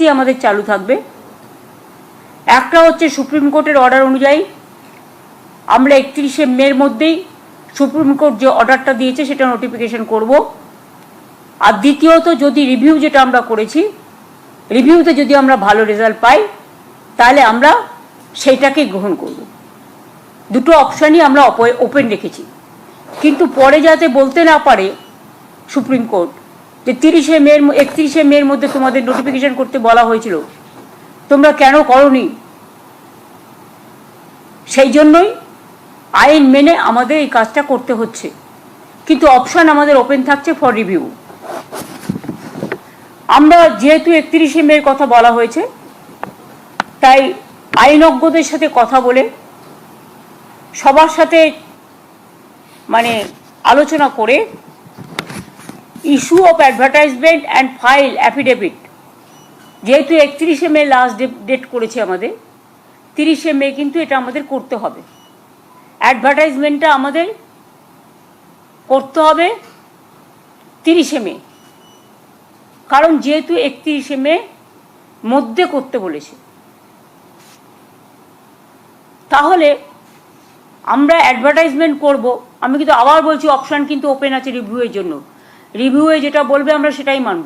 প্রসেসই আমাদের চালু থাকবে। একটা হচ্ছে সুপ্রিম কোর্টের অর্ডার অনুযায়ী আমরা একত্রিশে মের মধ্যেই সুপ্রিম কোর্ট যে অর্ডারটা দিয়েছে সেটা নোটিফিকেশন করব। আর দ্বিতীয়ত যদি রিভিউ যেটা আমরা করেছি রিভিউতে যদি আমরা ভালো রেজাল্ট পাই, তাহলে আমরা সেইটাকে গ্রহণ করব। দুটো অপশানই আমরা ওপেন রেখেছি। কিন্তু পরে যাতে বলতে না পারে সুপ্রিম কোর্ট যে তিরিশে মের একত্রিশে মের মধ্যে তোমাদের নোটিফিকেশন করতে বলা হয়েছিল। তোমরা কেন করনি? সেই জন্যই আইন মেনে আমাদের এই কাজটা করতে হচ্ছে। কিন্তু অপশান আমাদের ওপেন থাকছে ফর রিভিউ আমরা যেহেতু একত্রিশে মের কথা বলা হয়েছে, তাই আইনজ্ঞদের সাথে কথা বলে, সবার সাথে মানে আলোচনা করে issue of advertisement and file affidavit যেহেতু একত্রিশে মে লাস্ট ডেট করেছে আমাদের, তিরিশে মে কিন্তু এটা আমাদের করতে হবে। অ্যাডভার্টাইজমেন্টটা আমাদের করতে হবে তিরিশে মে। কারণ যেহেতু একত্রিশে মে মধ্যে করতে বলেছে। তাহলে আমরা অ্যাডভার্টাইজমেন্ট করব। আমি কিন্তু আবার বলছি অপশান কিন্তু ওপেন আছে রিভিউয়ের জন্য। রিভিউয়ে যেটা বলবে আমরা সেটাই মানব।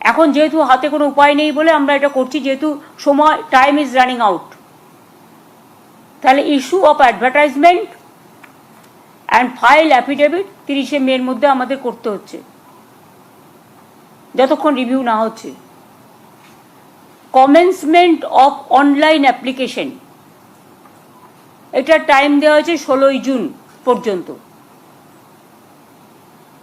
এখন যেহেতু হাতে কোনো উপায় নেই বলে আমরা এটা করছি, যেহেতু সময় টাইম ইজ রানিং আউট তাহলে issue of advertisement and file affidavit তিরিশে মের মধ্যে আমাদের করতে হচ্ছে। যতক্ষণ রিভিউ না হচ্ছে। কমেন্সমেন্ট অফ অনলাইন অ্যাপ্লিকেশন এটা টাইম দেওয়া হয়েছে ষোলোই জুন পর্যন্ত।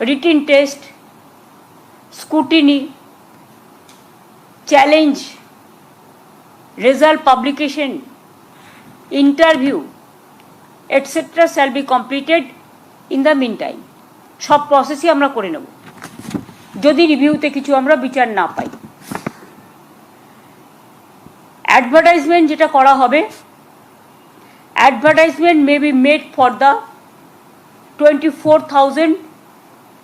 written test scrutiny challenge result publication interview etcetera shall be completed in the meantime সব প্রসেসই আমরা করে নেব। যদি রিভিউতে কিছু আমরা বিচার না পাই। অ্যাডভার্টাইজমেন্ট যেটা করা হবে advertisement may be made for the twenty four thousand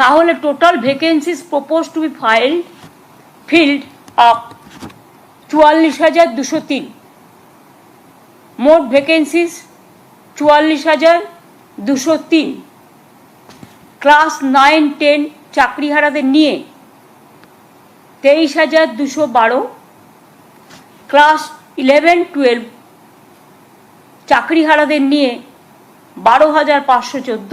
তাহলে total vacancies propose to be filed filled up চুয়াল্লিশ হাজার দুশো তিন। মোট ভ্যাকেন্সিস চুয়াল্লিশ হাজার দুশো তিন। ক্লাস নাইন টেন চাকরিহারাদের নিয়ে তেইশ হাজার দুশো বারো। ক্লাস ইলেভেন টুয়েলভ চাকরিহারাদের নিয়ে বারো হাজার পাঁচশো চোদ্দ।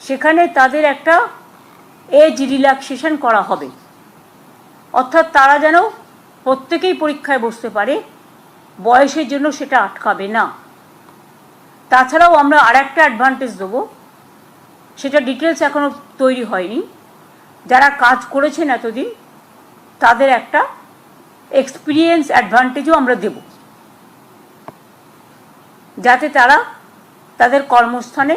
সেখানে তাদের একটা এজ রিল্যাক্সেশন করা হবে। অর্থাৎ তারা যেন প্রত্যেকেই পরীক্ষায় বসতে পারে, বয়সের জন্য সেটা আটকাবে না। তাছাড়াও আমরা আর একটা অ্যাডভান্টেজ দেবো, সেটা ডিটেলস এখনও তৈরি হয়নি। যারা কাজ করেছেন এতদিন, তাদের একটা এক্সপিরিয়েন্স অ্যাডভান্টেজও আমরা দেব। যাতে তারা তাদের কর্মস্থানে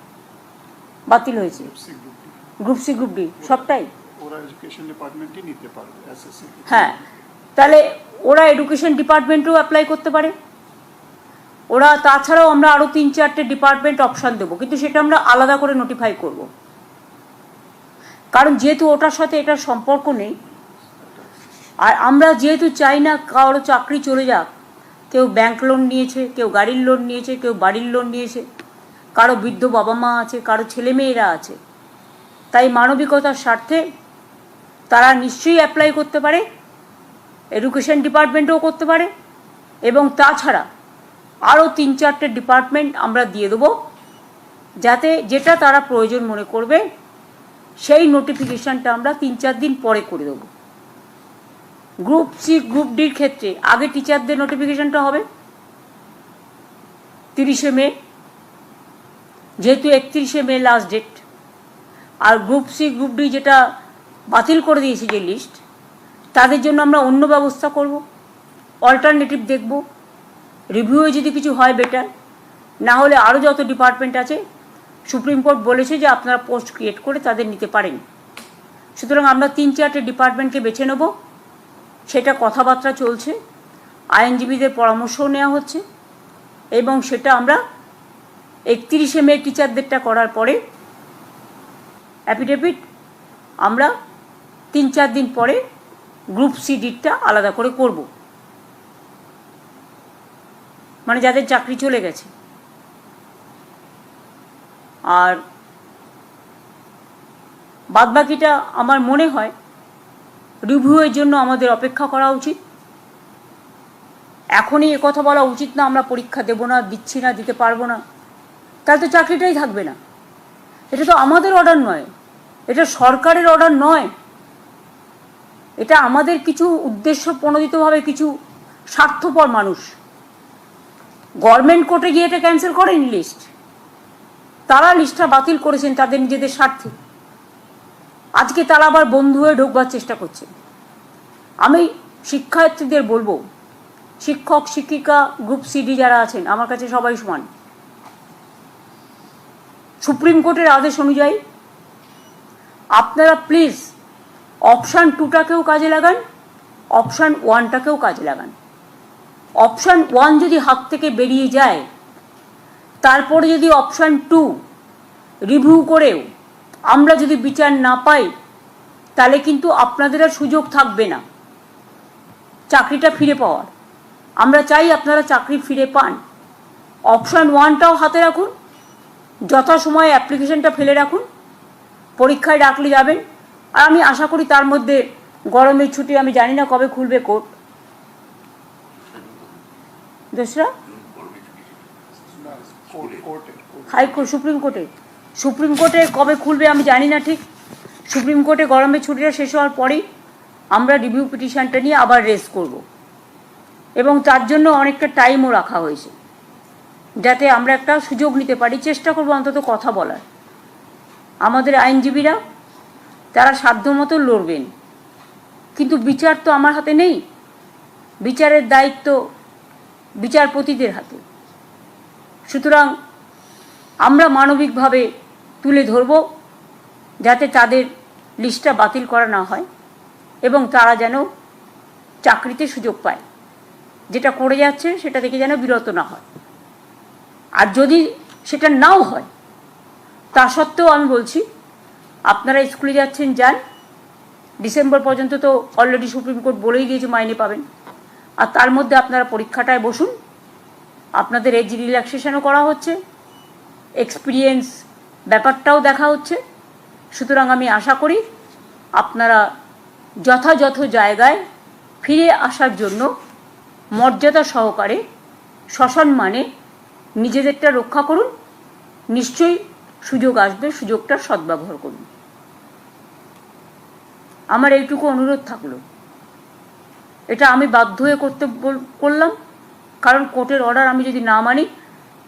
বাতিল হয়েছে। গ্রুপ সি গ্রুপ ডি সবটাই। ওরা এডুকেশন ডিপার্টমেন্টই নিতে পারবে হ্যাঁ তাহলে ওরা এডুকেশন ডিপার্টমেন্টেও অ্যাপ্লাই করতে পারে। ওরা তাছাড়াও আমরা আরও তিন চারটে ডিপার্টমেন্ট অপশান দেবো কিন্তু সেটা আমরা আলাদা করে নোটিফাই করব। কারণ যেহেতু ওটার সাথে এটার সম্পর্ক নেই আর আমরা যেহেতু চাই না কারও চাকরি চলে যাক কেউ ব্যাংক লোন নিয়েছে কেউ গাড়ির লোন নিয়েছে কেউ বাড়ির লোন নিয়েছে কারও বৃদ্ধ বাবা মা আছে, কারও ছেলে মেয়েরা আছে। তাই মানবিকতার স্বার্থে তারা নিশ্চয়ই অ্যাপ্লাই করতে পারে এডুকেশন ডিপার্টমেন্টও করতে পারে, এবং তাছাড়া আরও তিন চারটে ডিপার্টমেন্ট আমরা দিয়ে দেবো, যাতে যেটা তারা প্রয়োজন মনে করবে, সেই নোটিফিকেশানটা আমরা তিন চার দিন পরে করে দেবো। গ্রুপ সি গ্রুপ ডির ক্ষেত্রে আগে টিচারদের নোটিফিকেশানটা হবে, তিরিশে মে। যেহেতু একত্রিশে মে লাস্ট ডেট আর গ্রুপ সি গ্রুপ ডি যেটা বাতিল করে দিয়েছে যে লিস্ট তাদের জন্য আমরা অন্য ব্যবস্থা করব অল্টারনেটিভ দেখব রিভিউয়ে যদি কিছু হয় বেটার না হলে আরও যত ডিপার্টমেন্ট আছে, সুপ্রিম কোর্ট বলেছে যে আপনারা পোস্ট ক্রিয়েট করে তাদের নিতে পারেন। সুতরাং আমরা তিন চারটে ডিপার্টমেন্টকে বেছে নেব, সেটা কথাবার্তা চলছে, আইনজীবীদের পরামর্শও নেওয়া হচ্ছে, এবং সেটা আমরা একত্রিশে মে টিচারদেরটা করার পরে অ্যাফিডেভিট আমরা তিন চার দিন পরে গ্রুপ সি ডিটটা আলাদা করে করব। মানে যাদের চাকরি চলে গেছে। আর বাদবাকিটা আমার মনে হয় রিভিউয়ের জন্য আমাদের অপেক্ষা করা উচিত। এখনই কথা বলা উচিত না, আমরা পরীক্ষা দেব না, দিচ্ছি না, দিতে পারব না। তাহলে তো চাকরিটাই থাকবে না। এটা তো আমাদের অর্ডার নয়। এটা সরকারের অর্ডার নয়। এটা আমাদের কিছু উদ্দেশ্য প্রণোদিতভাবে কিছু স্বার্থপর মানুষ। গভর্নমেন্ট কোর্টে গিয়ে এটা ক্যান্সেল করেনি লিস্ট তারা লিস্টটা বাতিল করেছেন তাদের নিজেদের স্বার্থে। আজকে তারা আবার বন্ধু হয়ে ঢুকবার চেষ্টা করছে। আমি শিক্ষার্থীদের বলব, শিক্ষক, শিক্ষিকা গ্রুপ সিডি যারা আছেন, আমার কাছে সবাই সমান। সুপ্রিম কোর্টের আদেশ অনুযায়ী, আপনারা প্লিজ অপশান টুটাকেও কাজে লাগান অপশান ওয়ানটাকেও কাজে লাগান। অপশান ওয়ান যদি হাত থেকে বেরিয়ে যায়, তারপরে যদি অপশান টু রিভিউ করেও আমরা যদি বিচার না পাই, তাহলে কিন্তু আপনাদের আর সুযোগ থাকবে না। চাকরিটা ফিরে পাওয়ার। আমরা চাই আপনারা চাকরি ফিরে পান। অপশান ওয়ানটাও হাতে রাখুন যথাসময়ে অ্যাপ্লিকেশনটা ফেলে রাখুন। পরীক্ষায় ডাকলে যাবেন। আর আমি আশা করি তার মধ্যে গরমের ছুটি, আমি জানি না কবে খুলবে কোর্ট। দোসরা? হাইকোর্ট সুপ্রিম কোর্টে। সুপ্রিম কোর্টে কবে খুলবে আমি জানি না ঠিক। সুপ্রিম কোর্টে গরমের ছুটিটা শেষ হওয়ার পরেই আমরা রিভিউ পিটিশনটা নিয়ে আবার রেস করব। এবং তার জন্য অনেকটা টাইমও রাখা হয়েছে। যাতে আমরা একটা সুযোগ নিতে পারি, চেষ্টা করব অন্তত কথা বলার। আমাদের আইনজীবীরা, তারা সাধ্যমতো লড়বেন। কিন্তু বিচার তো আমার হাতে নেই। বিচারের দায়িত্ব বিচারপতিদের হাতে। সুতরাং আমরা মানবিকভাবে তুলে ধরব, যাতে তাদের লিস্টটা বাতিল করা না হয় এবং তারা যেন চাকরিতে সুযোগ পায়। যেটা করে যাচ্ছে, সেটা থেকে যেন বিরত না হয়। আর যদি সেটা নাও হয়, তা সত্ত্বেও আমি বলছি, আপনারা স্কুলে যাচ্ছেন, যান। ডিসেম্বর পর্যন্ত তো অলরেডি সুপ্রিম কোর্ট বলেই দিয়েছে মাইনে পাবেন। আর তার মধ্যে আপনারা পরীক্ষাটায় বসুন। আপনাদের এজ রিল্যাক্সেশনও করা হচ্ছে। এক্সপিরিয়েন্স ব্যাপারটাও দেখা হচ্ছে। সুতরাং আমি আশা করি আপনারা যথাযথ জায়গায় ফিরে আসার জন্য মর্যাদা সহকারে, সসম্মানে নিজেদেরটা রক্ষা করুন, নিশ্চয়ই সুযোগ আসবে সুযোগটার সদ্ব্যবহার করুন। আমার এইটুকু অনুরোধ থাকল। এটা আমি বাধ্য হয়ে করতে করলাম, কারণ কোর্টের অর্ডার আমি যদি না মানি,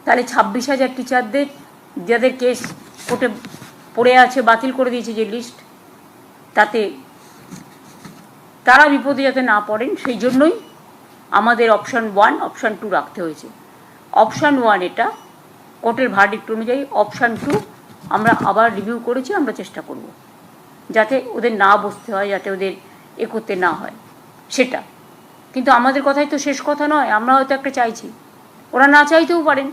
তাহলে ছাব্বিশ হাজার টিচারদের যাদের কেস কোর্টে পড়ে আছে, বাতিল করে দিয়েছে যে লিস্ট তাতে তারা বিপদে যাতে না পড়েন, সেই জন্যই আমাদের অপশান ওয়ান অপশান টু রাখতে হয়েছে। অপশান ওয়ান এটা কোর্টের ভার্ডিক্ট অনুযায়ী অপশান টু আমরা আবার রিভিউ করেছি, আমরা চেষ্টা করব যাতে ওদের না বসতে হয়, যাতে ওদের এ করতে না হয়, সেটা। কিন্তু আমাদের কথাই তো শেষ কথা নয়, আমরা হয়তো একটা চাইছি। ওরা না চাইতেও পারেন।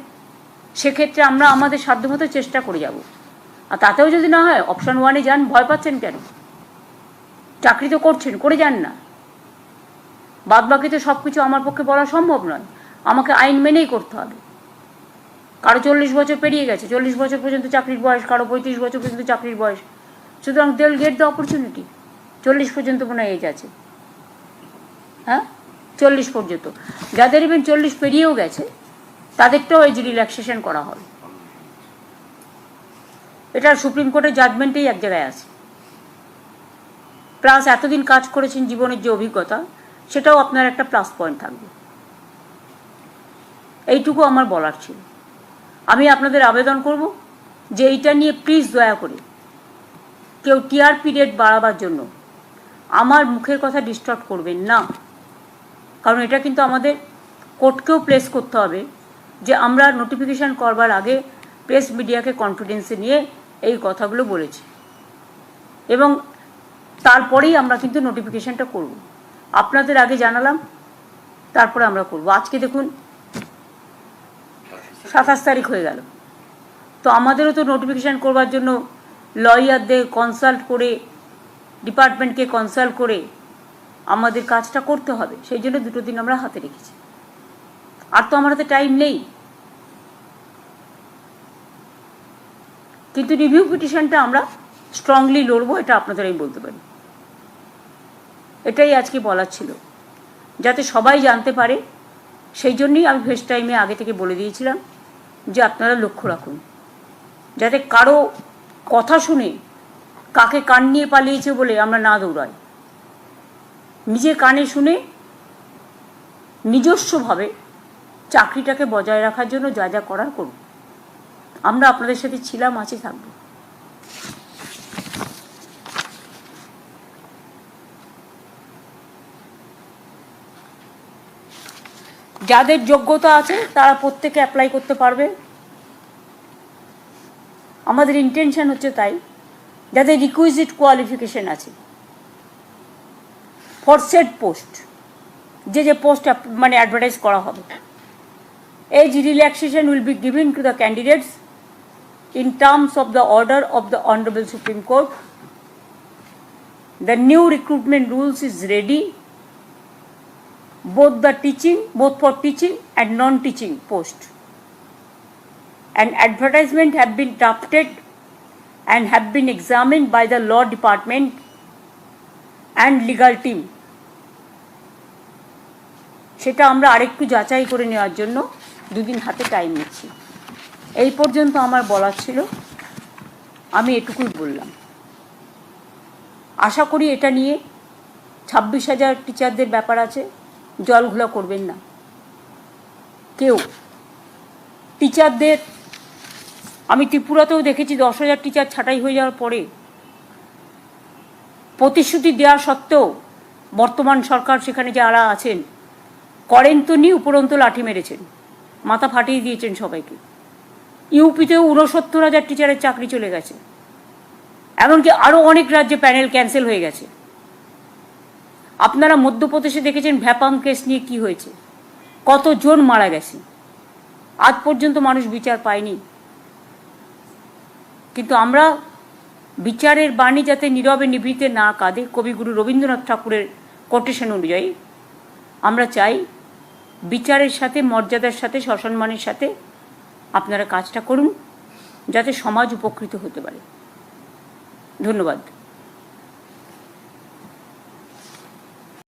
সেক্ষেত্রে আমরা আমাদের সাধ্যমতো চেষ্টা করে যাব। আর তাতেও যদি না হয় অপশান ওয়ানে যান, ভয় পাচ্ছেন কেন? চাকরি তো করছেন, করে যান না। বাদ বাকি তো সব কিছু আমার পক্ষে বলা সম্ভব নয়। আমাকে আইন মেনেই করতে হবে। কারও চল্লিশ বছর পেরিয়ে গেছে, চল্লিশ বছর পর্যন্ত চাকরির বয়স, কারও পঁয়ত্রিশ বছর পর্যন্ত চাকরির বয়স। সুতরাং দেল গেট দ্য অপরচুনিটি চল্লিশ পর্যন্ত মনে এজ আছে। হ্যাঁ? চল্লিশ পর্যন্ত। যাদের ইভেন চল্লিশ পেরিয়েও গেছে তাদেরটাও এজ রিল্যাক্সেশন করা হবে। এটা সুপ্রিম কোর্টের জাজমেন্টেই এক জায়গায় আছে। প্লাস এতদিন কাজ করেছেন জীবনের যে অভিজ্ঞতা, সেটাও আপনার একটা প্লাস পয়েন্ট থাকবে। এইটুকু আমার বলার ছিল। আমি আপনাদের আবেদন করব যে এইটা নিয়ে প্লিজ দয়া করে কেউ টিআরপি রেট বাড়াবার জন্য আমার মুখের কথা ডিস্টার্ব করবেন না। কারণ এটা কিন্তু আমাদের কোর্টকেও প্লেস করতে হবে যে আমরা নোটিফিকেশান করবার আগে প্রেস মিডিয়াকে কনফিডেন্সে নিয়ে এই কথাগুলো বলেছি। এবং তারপরেই আমরা কিন্তু নোটিফিকেশানটা করব। আপনাদের আগে জানালাম, তারপরে আমরা করব। আজকে দেখুন সাতাশ তারিখ হয়ে গেল। তো আমাদেরও তো নোটিফিকেশান করবার জন্য লয়ারদের কনসাল্ট করে ডিপার্টমেন্টকে কনসাল্ট করে আমাদের কাজটা করতে হবে। সেই জন্য দুটো দিন আমরা হাতে রেখেছি। আর তো আমার হাতে টাইম নেই। কিন্তু রিভিউ পিটিশনটা আমরা স্ট্রংলি লড়বো, এটা আপনাদের আমি বলতে পারি। এটাই আজকে বলার ছিল। যাতে সবাই জানতে পারে, সেই জন্যই আমি ফেস টাইমে আগে থেকে বলে দিয়েছিলাম। যে আপনারা লক্ষ্য রাখুন। যাতে কারও কথা শুনে কাকে কান নিয়ে পালিয়েছে বলে আমরা না দৌড়াই। নিজে কানে শুনে নিজস্বভাবে চাকরিটাকে বজায় রাখার জন্য যা যা করার করুন। আমরা আপনাদের সাথে ছিলাম, আছে, থাকব। যাদের যোগ্যতা আছে তারা প্রত্যেকে অ্যাপ্লাই করতে পারবে। আমাদের ইন্টেনশন হচ্ছে তাই যাদের রিকুইজিট কোয়ালিফিকেশন আছে। ফর সেট পোস্ট যে যে পোস্ট মানে অ্যাডভার্টাইজ করা হবে। Age relaxation will be given to the candidates in terms of the order of the Honorable Supreme Court the new recruitment rules is ready, both the teaching, both for teaching and non-teaching post. An advertisement have been drafted and have been examined by the law department and legal team. সেটা আমরা আরেকটু যাচাই করে নেওয়ার জন্য দুদিন হাতে time নিচ্ছি এই পর্যন্ত আমার বলার ছিল আমি এটুকুই বললাম আশা করি এটা নিয়ে ছাব্বিশ হাজার টিচারদের ব্যাপার আছে জলঘোলা করবেন না। কেউ। টিচারদের, আমি ত্রিপুরাতেও দেখেছি দশ হাজার টিচার ছাঁটাই হয়ে যাওয়ার পরে। প্রতিশ্রুতি দেওয়া সত্ত্বেও বর্তমান সরকার সেখানে যারা আছেন, করেন তো নি, উপরন্ত লাঠি মেরেছেন। মাথা ফাটিয়ে দিয়েছেন সবাইকে। ইউপিতেও ঊনসত্তর হাজার টিচারের চাকরি চলে গেছে। এমনকি আরও অনেক রাজ্যে প্যানেল ক্যান্সেল হয়ে গেছে। আপনারা মধ্যপ্রদেশে দেখেছেন ভ্যাপাম কেস নিয়ে কি হয়েছে? কতজন মারা গেছে? আজ পর্যন্ত মানুষ বিচার পায়নি। কিন্তু আমরা বিচারের বাণী যাতে নীরবে নিভৃতে না কাঁদে, কবিগুরু রবীন্দ্রনাথ ঠাকুরের কোটেশন অনুযায়ী, আমরা চাই বিচারের সাথে, মর্যাদার সাথে, সসম্মানের সাথে আপনারা কাজটা করুন, যাতে সমাজ উপকৃত হতে পারে। ধন্যবাদ।